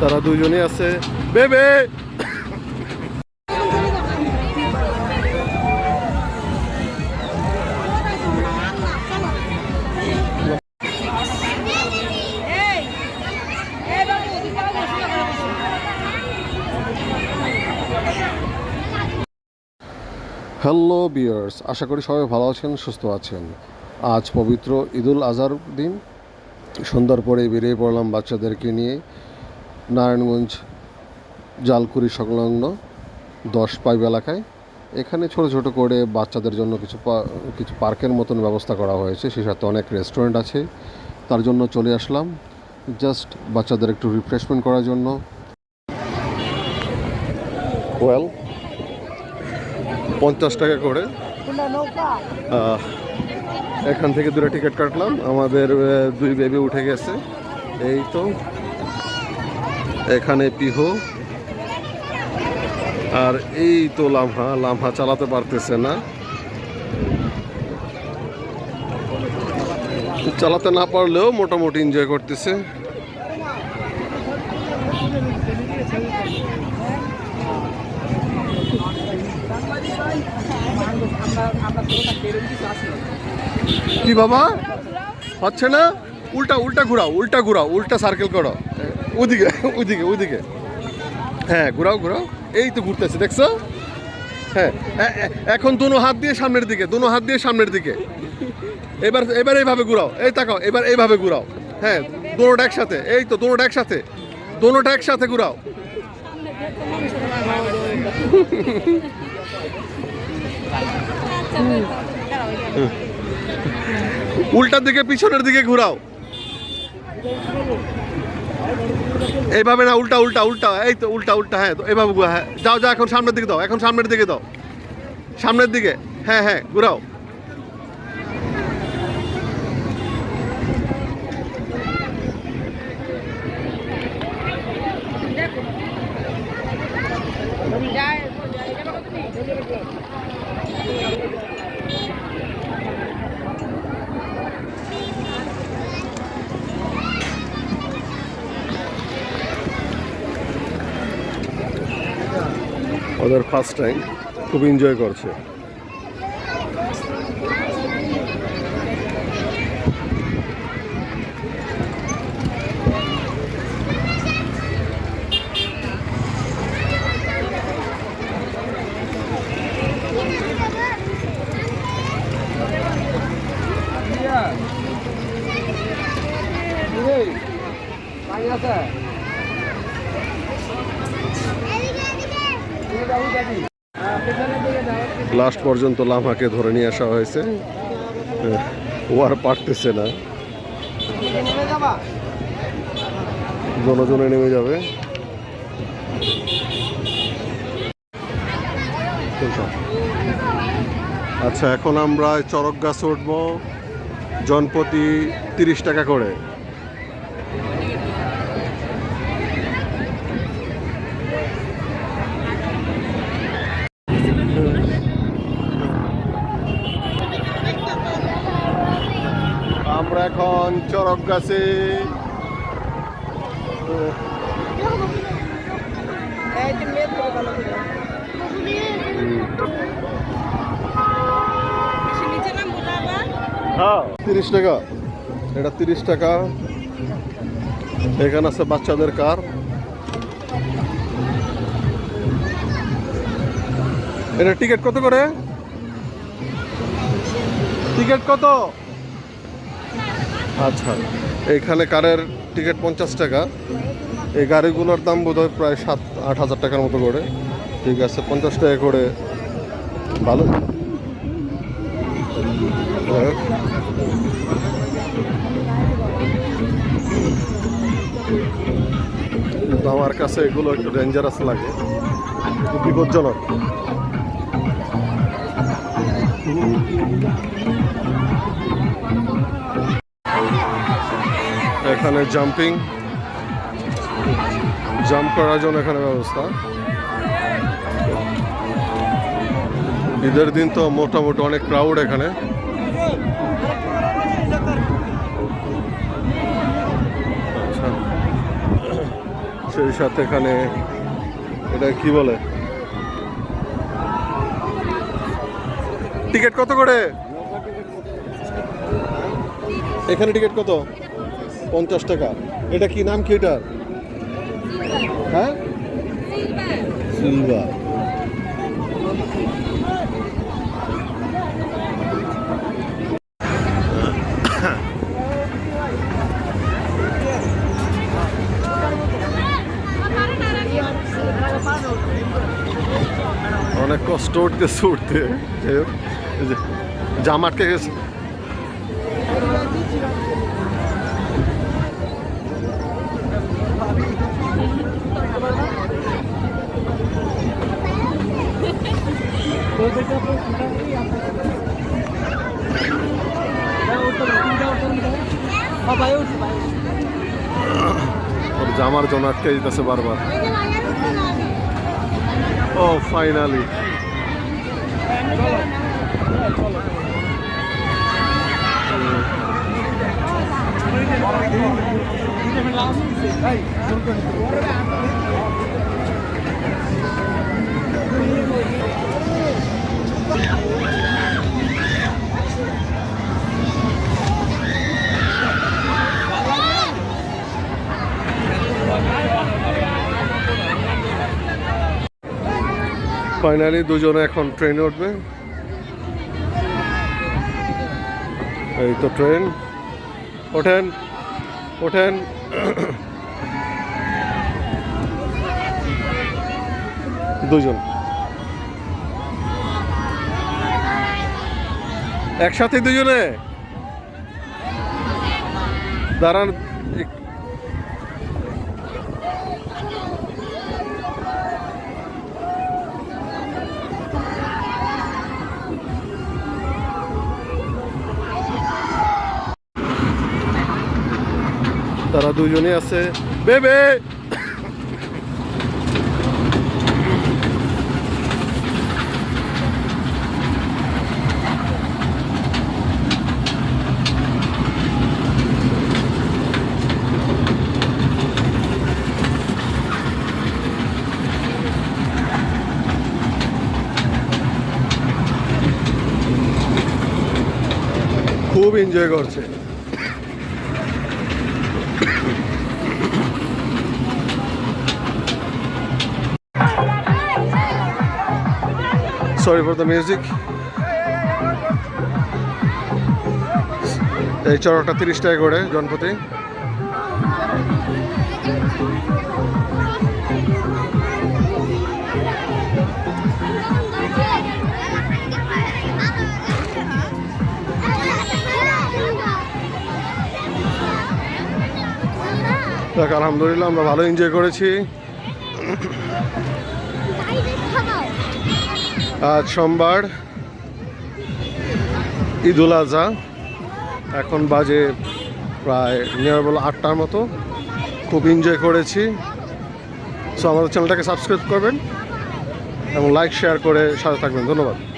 তারা দুজনেই আছে। বেবে! হ্যালো বিয়ার্স আশা করি সবাই ভালো আছেন, সুস্থ আছেন। আজ পবিত্র ঈদুল আজহার দিন। সন্ধ্যার পরে বেরিয়ে পড়লাম বাচ্চাদেরকে নিয়ে। নারায়ণগঞ্জ জালকুড়ি সংলগ্ন দশ পাইপ এলাকায়। এখানে ছোট ছোট করে বাচ্চাদের জন্য কিছু পা- কিছু পার্কের মতন ব্যবস্থা করা হয়েছে। সেই সাথে অনেক রেস্টুরেন্ট আছে। তার জন্য চলে আসলাম। জাস্ট বাচ্চাদের একটু রিফ্রেশমেন্ট করার জন্য। ওয়েল পঞ্চাশ টাকা করে। এখান থেকে দূরে টিকিট কাটলাম। আমাদের দুই বেবি উঠে গেছে। এই তো। এখানে পিহো। আর এই তো লামহা লামহা চালাতে পারতেছে না। চালাতে না পারলেও মোটামুটি এনজয় করতেছে। কি বাবা? হচ্ছে না? উল্টা উল্টা ঘুরাও উল্টা ঘুরাও, উল্টা সার্কেল করো। ওদিকে ওদিকে ওদিকে। হ্যাঁ ঘুরাও ঘুরাও। এই তো ঘুরতেছে, দেখছ? হ্যাঁ এখন দুনো হাত দিয়ে সামনের দিকে, দুনো হাত দিয়ে সামনের দিকে। এবার এবার এইভাবে ঘুরাও। এই তাকাও, এবার এইভাবে ঘুরাও। হ্যাঁ দোনোটা একসাথে, এই তো দোনোটা একসাথে। দোনোটা একসাথে ঘুরাও। উল্টার দিকে, পিছনের দিকে ঘুরাও। এইভাবে না, উল্টা উল্টা উল্টা, এই তো উল্টা উল্টা হ্যাঁ তো এইভাবে হ্যাঁ। যাও যাও, এখন সামনের দিকে দাও, এখন সামনের দিকে দাও। সামনের দিকে হ্যাঁ হ্যাঁ ঘুরাও। ওদের ফার্স্ট টাইম খুব এনজয় করছে লাস্ট পর্যন্ত লামাকে ধরে নিয়ে আসা হয়েছে। ও আর পারতেছে না। জনজনে নেমে যাবে। আচ্ছা এখন আমরা চরক গাছ উঠবো। জনপ্রতি তিরিশ টাকা করে। চরক গাছে হ্যাঁ। তিরিশ টাকা। এটা তিরিশ টাকা। এখানে আছে বাচ্চাদের কার। এটা টিকিট কত করে? টিকিট কত? আচ্ছা। এখানে কারের টিকিট পঞ্চাশ টাকা। এই গাড়িগুলোর দাম বোধ হয় প্রায় সাত, আট হাজার টাকার মতো করে। ঠিক আছে, পঞ্চাশ টাকা করে। ভালো। কিন্তু আমার কাছে এগুলো একটু ডেঞ্জারাস লাগে। বিপজ্জনক। এখানে জাম্পিং জাম্প করার জন্য এখানে ব্যবস্থা। ঈদের দিন তো মোটামুটি অনেক ক্রাউড এখানে। আচ্ছা। সেই সাথে এখানে, এটা কি বলে? টিকিট কত করে? এখানে টিকিট কত? পঞ্চাশ টাকা। এটা কি নাম কি এটার হ্যাঁ? সিলভার। অনেক কষ্ট উঠতে। যাই হোক, জাম আটকে গেছে জামার জন্য আটকে দিতেছে বারবার। ও ফাইনালি ফাইনালি দুজনে এখন ট্রেনে উঠবে। এই তো ট্রেন ওঠেন ওঠেন। দুজন। একসাথে দুজনে? দাঁড়ান তারা দুজনে আছে। বেবে! খুব এনজয় করছে। সরি ফর দ্য মিউজিক এই চড়কটা তিরিশ টাকা করে, জনপতি। দেখ, আলহামদুলিল্লাহ আমরা ভালো এনজয় করেছি। আজ সোমবার, ঈদুল আজহা। এখন বাজে প্রায় নিয়ার বলো আটটার মতো। খুব এনজয় করেছি। সো আমাদের চ্যানেলটাকে সাবস্ক্রাইব করবেন এবং লাইক শেয়ার করে সাথে থাকবেন। ধন্যবাদ।